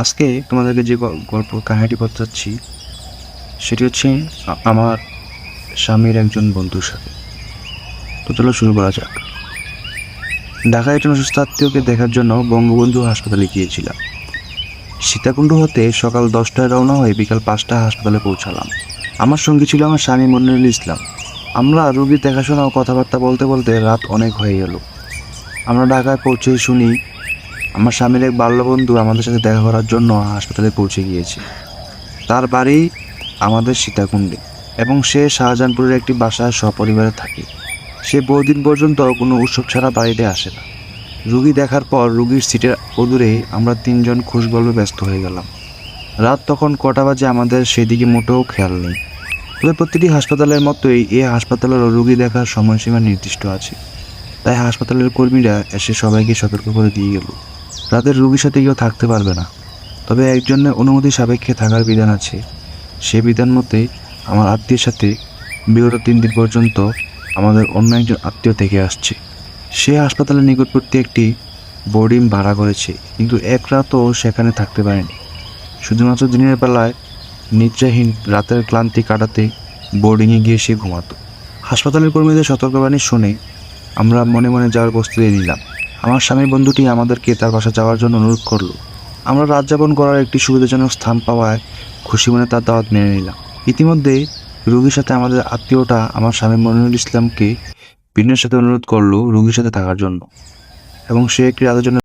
আজকে তোমাদেরকে যে গল্প কাহিনীটি বলতে চাচ্ছি সেটি হচ্ছে আমার স্বামীর একজন বন্ধুর সাথে। তো চলো শুরু করা যাক। ঢাকায় একজন অসুস্থ আত্মীয়কে দেখার জন্য বঙ্গবন্ধু হাসপাতালে গিয়েছিলাম। সীতাকুণ্ড হতে সকাল দশটায় রওনা হয়ে বিকাল পাঁচটা হাসপাতালে পৌঁছালাম। আমার সঙ্গে ছিল আমার স্বামী মনিরুল ইসলাম। আমরা রোগীর দেখাশোনা ও কথাবার্তা বলতে বলতে রাত অনেক হয়ে গেল আমরা ঢাকায় পৌঁছে শুনি আমার স্বামীর এক বাল্যবন্ধু আমাদের সাথে দেখা করার জন্য হাসপাতালে পৌঁছে গিয়েছে। তার বাড়ি আমাদের সীতাকুণ্ডে এবং সে শাহজাহানপুরের একটি বাসায় সপরিবারে থাকে। সে বহুদিন পর্যন্ত কোনো উৎসব ছাড়া বাড়িতে আসে না। রুগী দেখার পর রুগীর সিটের অদূরে আমরা তিনজন খুশগল্পে ব্যস্ত হয়ে গেলাম। রাত তখন কটা বাজে আমাদের সেদিকে মোটেও খেয়াল নেই। তবে প্রতিটি হাসপাতালের মতোই এই হাসপাতালেরও রুগী দেখার সময়সীমা নির্দিষ্ট আছে। তাই হাসপাতালের কর্মীরা এসে সবাইকে সতর্ক করে দিয়ে গেল। রাতের রুগীর সাথে কেউ থাকতে পারবে না। তবে একজনের অনুমতি সাপেক্ষে থাকার বিধান আছে। সে বিধান মতে, আমার আত্মীয়ের সাথে বিগত তিন দিন পর্যন্ত আমাদের অন্য একজন আত্মীয় থেকে আসছে। সে হাসপাতালের নিকটবর্তী একটি বোর্ডিং ভাড়া করেছে, কিন্তু এক রাতও সেখানে থাকতে পারেনি। শুধুমাত্র দিনের বেলায় নিদ্রাহীন রাতের ক্লান্তি কাটাতে বোর্ডিংয়ে গিয়ে সে ঘুমাতো। হাসপাতালের কর্মীদের সতর্কবাণী শুনে আমরা মনে মনে যাওয়ার প্রস্তুতি নিলাম। আমার স্বামীর বন্ধুটি আমাদেরকে তার বাসা যাওয়ার জন্য অনুরোধ করল। আমরা রাত যাপন করার একটি সুবিধাজনক স্থান পাওয়ায় খুশি মনে তার দাওয়াত মেনে নিলাম। ইতিমধ্যে রুগীর সাথে আমাদের আত্মীয়টা আমার স্বামী মনিরুল ইসলামকে বিনের সাথে অনুরোধ করল রুগীর সাথে থাকার জন্য। এবং সে একটি রাতের জন্য